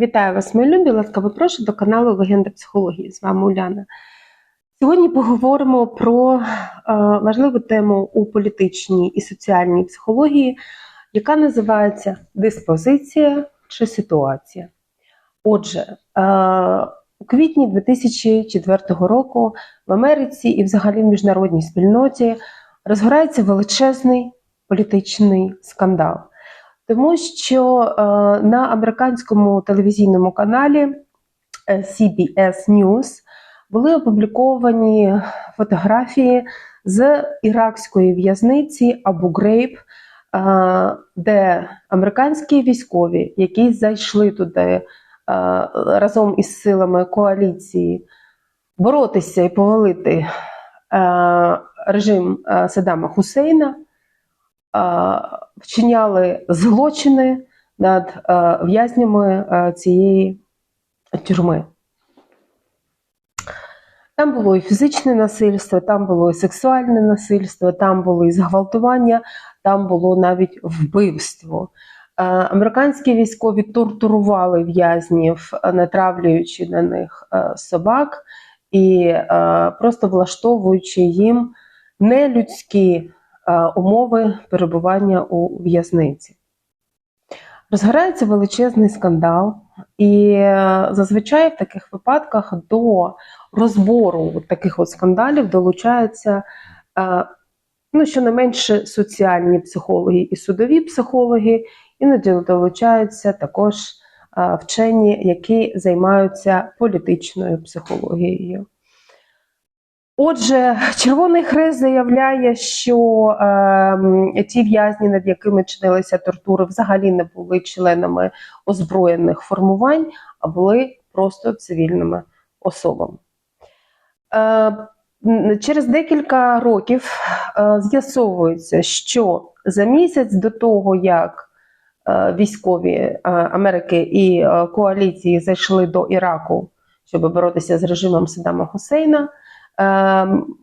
Вітаю вас, мої любі! Ласкаво прошу до каналу Легенда психології. З вами Уляна. Сьогодні поговоримо про е, важливу тему у політичній і соціальній психології, яка називається диспозиція чи ситуація. Отже, е, у квітні 2004 року в Америці і взагалі в міжнародній спільноті розгорається величезний політичний скандал. Тому що е, на американському телевізійному каналі е, CBS News були опубліковані фотографії з іракської в'язниці Абу Грейб, е, де американські військові, які зайшли туди разом із силами коаліції, боротися і повалити режим Саддама Хусейна. Е, вчиняли злочини над е, в'язнями е, цієї тюрми. Там було і фізичне насильство, там було і сексуальне насильство, там було і зґвалтування, там було навіть вбивство. Американські військові тортурували в'язнів, натравлюючи на них собак і просто влаштовуючи їм нелюдські умови перебування у в'язниці. Розгорається величезний скандал, і е, зазвичай в таких випадках до розбору таких от скандалів долучаються е, ну, щонайменше соціальні психологи і судові психологи, іноді долучаються також е, вчені, які займаються політичною психологією. Отже, Червоний Хрест заявляє, що е, ті в'язні, над якими чинилися тортури, взагалі не були членами озброєних формувань, а були просто цивільними особами. Е, через декілька років е, з'ясовується, що за місяць до того, як е, військові е, Америки і е, коаліції зайшли до Іраку, щоб боротися з режимом Саддама Хусейна. Ем,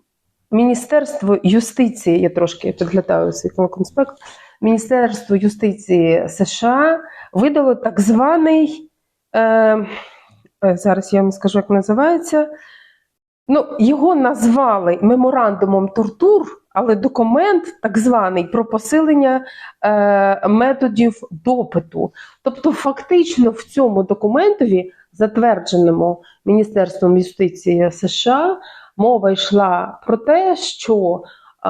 Міністерство юстиції, я трошки підглядаю свій конспект, Міністерство юстиції США видало так званий, е, е, зараз я вам скажу, як називається. Ну, його назвали меморандумом тортур, але документ так званий про посилення е, методів допиту. Тобто, фактично в цьому документові, затвердженому Міністерством юстиції США, мова йшла про те, що е,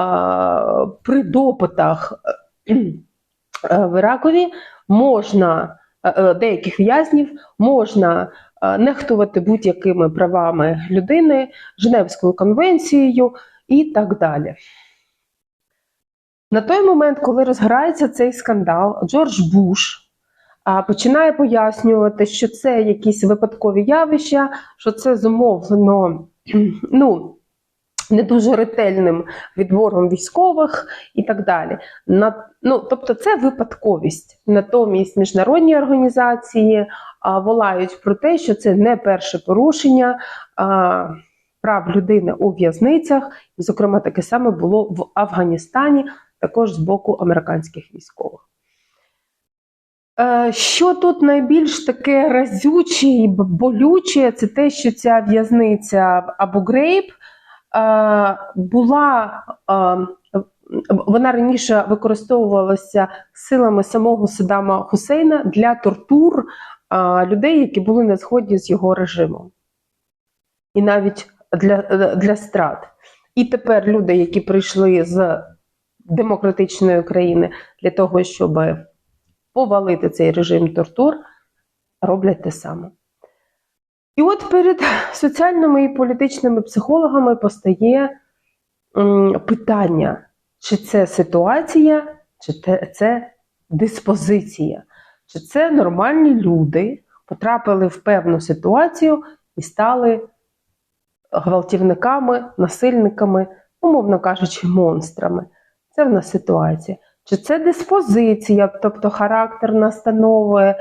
при допитах е, в Іракові можна е, деяких в'язнів можна нехтувати будь-якими правами людини, Женевською конвенцією і так далі. На той момент, коли розгорається цей скандал, Джордж Буш починає пояснювати, що це якісь випадкові явища, що це зумовлено ну, не дуже ретельним відбором військових і так далі. На, ну, тобто це випадковість. Натомість міжнародні організації а, волають про те, що це не перше порушення а, прав людини у в'язницях, і, зокрема, таке саме було в Афганістані, також з боку американських військових. Е, Що тут найбільш таке разюче і болюче, це те, що ця в'язниця Абу Грейб е, була, е, вона раніше використовувалася силами самого Саддама Хусейна для тортур людей, які були на згоді з його режимом. І навіть для, для страт. І тепер люди, які прийшли з демократичної країни для того, щоб повалити цей режим тортур, роблять те саме. І от перед соціальними і політичними психологами постає питання, чи це ситуація, чи це диспозиція, чи це нормальні люди потрапили в певну ситуацію і стали гвалтівниками, насильниками, умовно кажучи, монстрами. Це в нас ситуація. Чи це диспозиція, тобто характер настанови,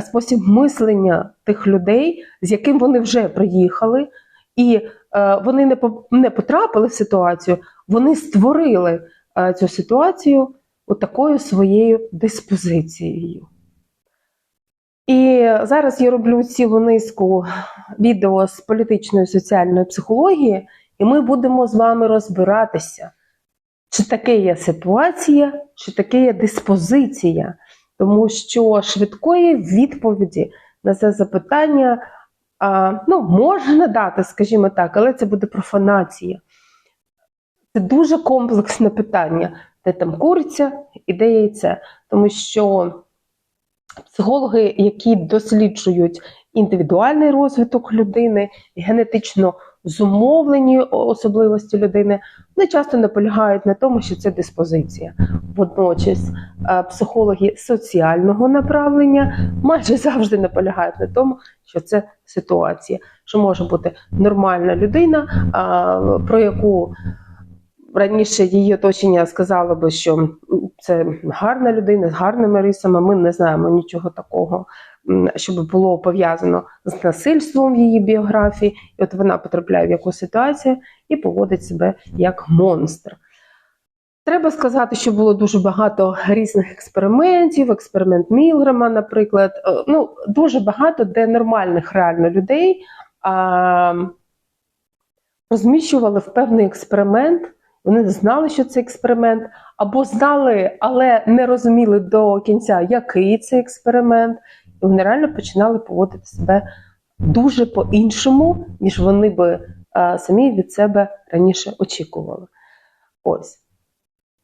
спосіб мислення тих людей, з яким вони вже приїхали, і е, вони не, потрапили в ситуацію, вони створили е, цю ситуацію такою своєю диспозицією. І зараз я роблю цілу низку відео з політичної соціальної психології, і ми будемо з вами розбиратися, чи таке є ситуація, чи таке є диспозиція. Тому що швидкої відповіді на це запитання а, ну, можна дати, скажімо так, але це буде профанація. Це дуже комплексне питання, де там куриця і де яйце. Тому що психологи, які досліджують індивідуальний розвиток людини, генетично зумовлені особливості людини, вони часто наполягають на тому, що це диспозиція. Водночас е, психологи соціального направлення майже завжди наполягають на тому, що це ситуація, що може бути нормальна людина, про яку раніше її оточення сказало би, що це гарна людина з гарними рисами. Ми не знаємо нічого такого, щоб було пов'язано з насильством в її біографії. І от вона потрапляє в якусь ситуацію і поводить себе як монстр. Треба сказати, що було дуже багато різних експериментів, експеримент Мілграма, наприклад. Е, Ну, дуже багато, де нормальних реально людей а, розміщували в певний експеримент. Вони знали, що це експеримент, або знали, але не розуміли до кінця, який це експеримент. І вони реально починали поводити себе дуже по-іншому, ніж вони би а, самі від себе раніше очікували. Ось.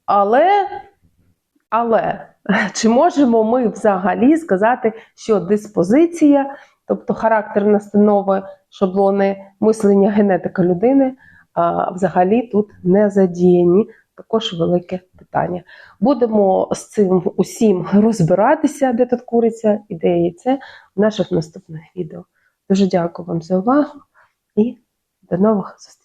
Але, але чи можемо ми взагалі сказати, що диспозиція, тобто характер настанови, шаблони мислення генетика людини, взагалі тут не задіяні? Також велике питання. Будемо з цим усім розбиратися, де тут куриця і де яйце в наших наступних відео. Дуже дякую вам за увагу і до нових зустрічей.